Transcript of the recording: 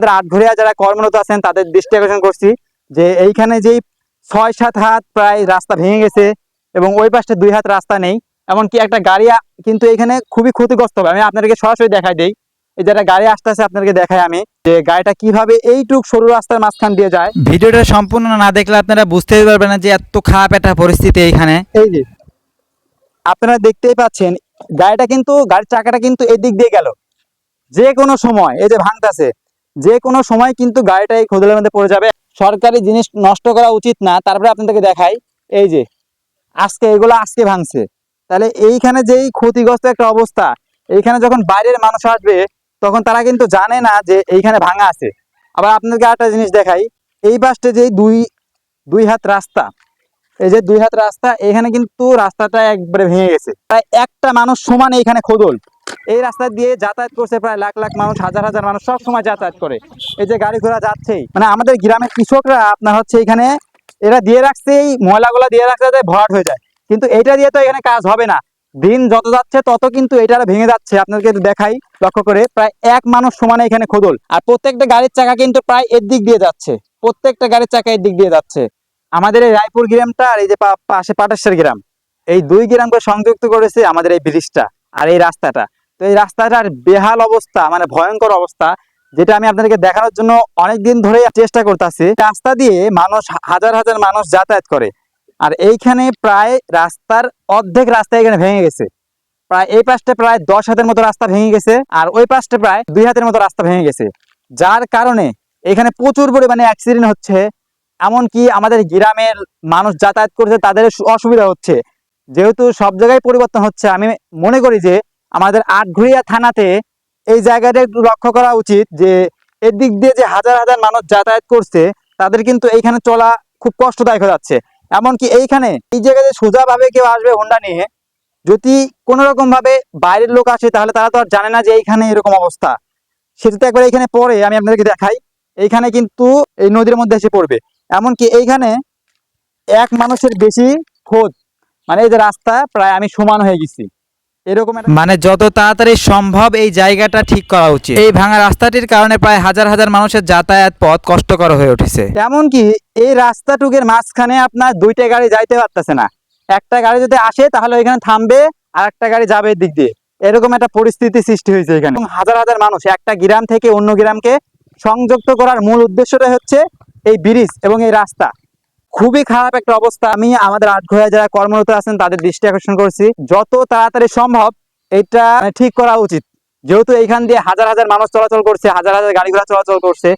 যারা আটঘরিয়া যারা কর্মরত আছেন তাদের দৃষ্টি আকর্ষণ করছি যে এইখানে যেই ছয় সাত হাত প্রায় রাস্তা ভেঙে গেছে এবং ওই পাশে দুই হাত রাস্তা নেই এমনকি একটা গাড়ি কিন্তু এখানে খুবই ক্ষতিগ্রস্ত হবে। আমি আপনাদেরকে সরাসরি দেখাই দেই। এই যারা গাড়ি আসতেছে আপনাদেরকে দেখাই আমি যে গাড়িটা কীভাবে এইটুক সরু রাস্তার মাঝখান দিয়ে যায়। ভিডিওটা সম্পূর্ণ না দেখলে আপনারা বুঝতেই পারবেন না যে এত খারাপ একটা পরিস্থিতি এইখানে। এই যে আপনারা দেখতেই পাচ্ছেন গাড়িটা কিন্তু গাড়ির চাকাটা কিন্তু এদিক দিয়ে গেল। যে কোনো সময় এই যে ভাঙতাছে যে কোনো সময় কিন্তু গাড়িটা এই খোদলের মধ্যে পড়ে যাবে। সরকারি জিনিস নষ্ট করা উচিত না। তারপরে আপনাদেরকে দেখাই, এই যে, আজকে এগুলো আজকে ভাঙছে। তাহলে এইখানে যেই ক্ষতিগ্রস্ত একটা অবস্থা, এইখানে যখন বাইরের মানুষ আসবে, তখন তারা কিন্তু জানে না যে এইখানে ভাঙা আছে। আবার আপনাদেরকে আরেকটা জিনিস দেখাই, এই পাশে যেই দুই দুই হাত রাস্তা, এই যে দুই হাত রাস্তা, এখানে কিন্তু রাস্তাটা একবারে ভেঙে গেছে। প্রায় একটা মানুষ সমান এইখানে খোদল। এই রাস্তা দিয়ে যাতায়াত করছে প্রায় লাখ লাখ মানুষ, হাজার হাজার মানুষ সব সময় যাতায়াত করে। এই যে গাড়ি ঘোড়া যাচ্ছেই। মানে আমাদের গ্রামের কৃষকরা আপনার হচ্ছে এখানে, এরা দিয়ে রাখছে এই ময়লাগুলো দিয়ে রাখছে যাতে ভরাট হয়ে যায়। কিন্তু এটা দিয়ে তো এখানে কাজ হবে না। দিন যত যাচ্ছে, তত কিন্তু এটা ভেঙে যাচ্ছে। আপনাদেরকে দেখাই, লক্ষ্য করে, প্রায় এক মানুষ সমানে এখানে খোদল। আর প্রত্যেকটা গাড়ির চাকা কিন্তু প্রায় এর দিক দিয়ে যাচ্ছে। প্রত্যেকটা গাড়ির চাকা এর দিক দিয়ে যাচ্ছে। আমাদের এই রায়পুর গ্রামটা আর এই যে পাশে পাটেশ্বর গ্রাম, এই দুই গ্রামকে সংযুক্ত করেছে আমাদের এই ব্রিজটা আর এই রাস্তাটা। তো এই রাস্তাটার বেহাল অবস্থা মানে ভয়ঙ্কর অবস্থা, যেটা আমি আপনাদেরকে দেখানোর জন্য অনেক দিন ধরে চেষ্টা করতেছি। রাস্তা দিয়ে মানুষ, হাজার হাজার মানুষ যাতায়াত করে। আর এইখানে প্রায় রাস্তার অর্ধেক রাস্তা এখানে ভেঙে গেছে। প্রায় এই পাশটা প্রায় দশ হাতের মতো রাস্তা ভেঙে গেছে আর ওই পাশটা প্রায় দুই হাতের মতো রাস্তা ভেঙে গেছে। যার কারণে এখানে প্রচুর পরিমাণে অ্যাক্সিডেন্ট হচ্ছে। এমনকি আমাদের গ্রামের মানুষ যাতায়াত করছে তাদের অসুবিধা হচ্ছে। যেহেতু সব জায়গায় পরিবর্তন হচ্ছে, আমি মনে করি যে আমাদের আটঘরিয়া থানাতে এই জায়গাটা একটু লক্ষ্য করা উচিত যে এর দিক দিয়ে যে হাজার হাজার মানুষ যাতায়াত করছে, তাদের কিন্তু এইখানে চলা খুব কষ্টদায়ক হয়ে যাচ্ছে। এমনকি এইখানে এই জায়গাতে সোজাভাবে কেউ আসবে হোন্ডা নিয়ে। যদি কোনো ভাবে বাইরের লোক আসে, তাহলে তারা তো আর জানে না যে এইখানে এরকম অবস্থা। সেটা তো একবার এইখানে পড়ে, আমি আপনাদেরকে দেখাই। এইখানে কিন্তু এই নদীর মধ্যে এসে পড়বে। এমনকি এইখানে এক মানুষের বেশি খোঁজ। মানে এই যে রাস্তা, প্রায় আমি সমান হয়ে গেছি। এরকম মানে যত তাড়াতাড়ি সম্ভব এই জায়গাটা ঠিক করা উচিত। এই ভাঙা রাস্তাটির কারণে প্রায় হাজার হাজার মানুষের যাতায়াত পথ কষ্টকর হয়ে উঠেছে। এমনকি এই রাস্তাটুকের মাঝখানে আপনার দুইটা গাড়ি যাইতে পারতেছে না। একটা গাড়ি যদি আসে তাহলে এখানে থামবে আর একটা গাড়ি যাবে দিক দিয়ে। এরকম একটা পরিস্থিতি সৃষ্টি হয়েছে এখানে। হাজার হাজার মানুষ একটা গ্রাম থেকে অন্য গ্রামকে সংযুক্ত করার মূল উদ্দেশ্যটা হচ্ছে এই ব্রিজ এবং এই রাস্তা। খুবই খারাপ একটা অবস্থা। আমি আমাদের আটঘরিয়া যারা কর্মরত আছেন, তাদের দৃষ্টি আকর্ষণ করছি। যত তাড়াতাড়ি সম্ভব এটা মানে ঠিক করা উচিত। যেহেতু এইখান দিয়ে হাজার হাজার মানুষ চলাচল করছে, হাজার হাজার গাড়ি ঘোড়া চলাচল করছে।